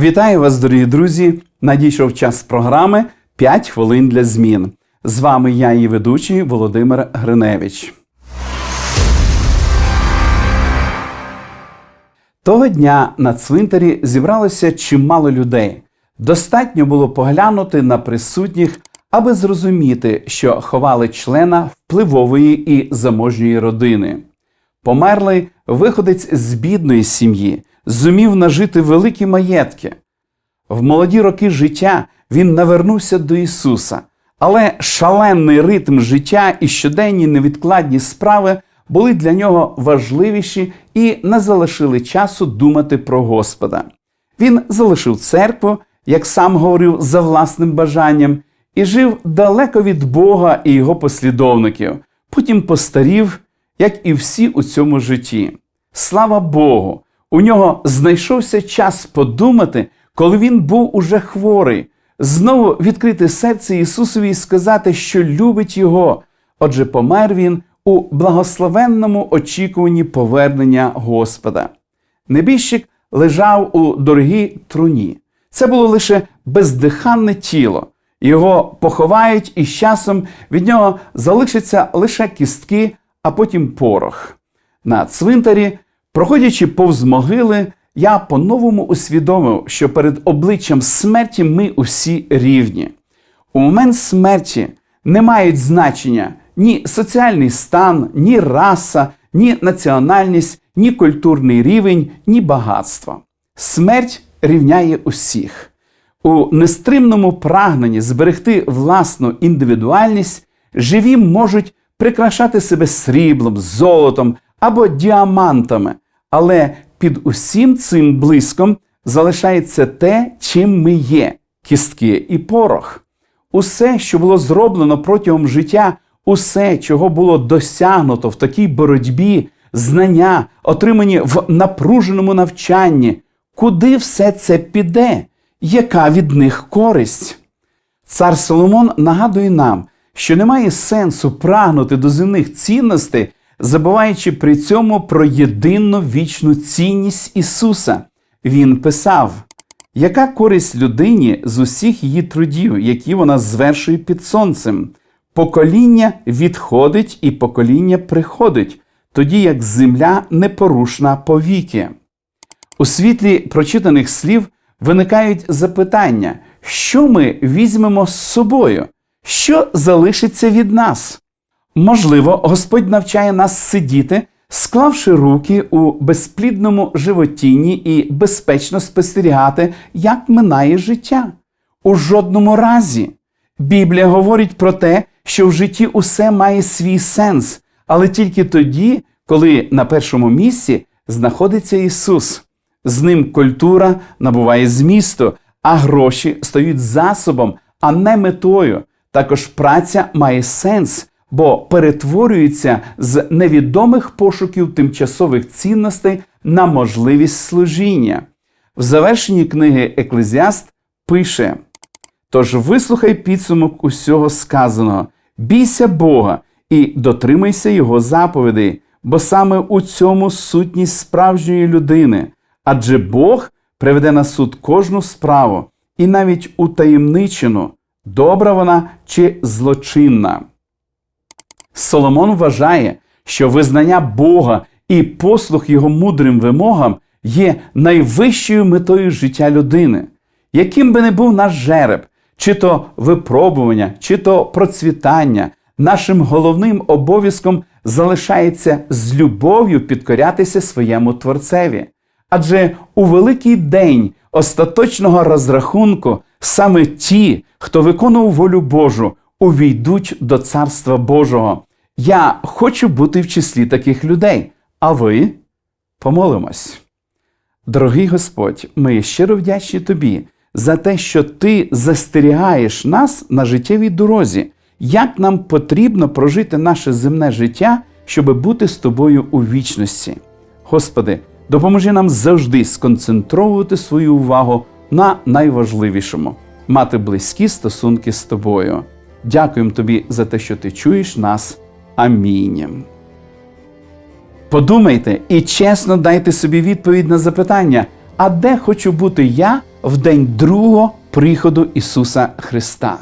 Вітаю вас, дорогі друзі! Надійшов час програми «5 хвилин для змін. З вами я, її ведучий Володимир Гриневич. Того дня на цвинтарі зібралося чимало людей. Достатньо було поглянути на присутніх, аби зрозуміти, що ховали члена впливової і заможньої родини. Померлий виходець з бідної сім'ї, зумів нажити великі маєтки. В молоді роки життя він навернувся до Ісуса, але шалений ритм життя і щоденні невідкладні справи були для нього важливіші і не залишили часу думати про Господа. Він залишив церкву, як сам говорив, за власним бажанням, і жив далеко від Бога і його послідовників. Потім постарів, як і всі у цьому житті. Слава Богу! У нього знайшовся час подумати, коли він був уже хворий, знову відкрити серце Ісусові і сказати, що любить Його. Отже, помер він у благословенному очікуванні повернення Господа. Небіжчик лежав у дорогій труні. Це було лише бездиханне тіло. Його поховають, і з часом від нього залишаться лише кістки, а потім порох. На цвинтарі, проходячи повз могили, я по-новому усвідомив, що перед обличчям смерті ми усі рівні. У момент смерті не мають значення ні соціальний стан, ні раса, ні національність, ні культурний рівень, ні багатство. Смерть рівняє усіх. У нестримному прагненні зберегти власну індивідуальність живі можуть прикрашати себе сріблом, золотом або діамантами, але під усім цим блиском залишається те, чим ми є кістки і порох. Усе, що було зроблено протягом життя, усе, чого було досягнуто в такій боротьбі, знання, отримані в напруженому навчанні, куди все це піде, яка від них користь? Цар Соломон нагадує нам, що немає сенсу прагнути до земних цінностей, забуваючи при цьому про єдину вічну цінність Ісуса. Він писав, яка користь людині з усіх її трудів, які вона звершує під сонцем? Покоління відходить і покоління приходить, тоді як земля непорушна повіки. У світлі прочитаних слів виникають запитання, що ми візьмемо з собою, що залишиться від нас. Можливо, Господь навчає нас сидіти, склавши руки у безплідному животінні і безпечно спостерігати, як минає життя. У жодному разі. Біблія говорить про те, що в житті усе має свій сенс, але тільки тоді, коли на першому місці знаходиться Ісус. З ним культура набуває змісту, а гроші стають засобом, а не метою. Також праця має сенс, бо перетворюється з невідомих пошуків тимчасових цінностей на можливість служіння. В завершенні книги Еклезіаст пише: Тож вислухай підсумок усього сказаного, бійся Бога і дотримайся Його заповідей, бо саме у цьому сутність справжньої людини. Адже Бог приведе на суд кожну справу, і навіть утаємничену, добра вона чи злочинна. Соломон вважає, що визнання Бога і послух його мудрим вимогам є найвищою метою життя людини. Яким би не був наш жереб, чи то випробування, чи то процвітання, нашим головним обов'язком залишається з любов'ю підкорятися своєму Творцеві. Адже у великий день остаточного розрахунку саме ті, хто виконував волю Божу, увійдуть до Царства Божого. Я хочу бути в числі таких людей. А ви помолимось. Дорогий Господь, ми щиро вдячні Тобі за те, що Ти застерігаєш нас на життєвій дорозі, як нам потрібно прожити наше земне життя, щоб бути з тобою у вічності. Господи, допоможи нам завжди сконцентровувати свою увагу на найважливішому мати близькі стосунки з тобою. Дякуємо тобі за те, що ти чуєш нас. Амінь. Подумайте і чесно дайте собі відповідь на запитання, а де хочу бути я в день другого приходу Ісуса Христа.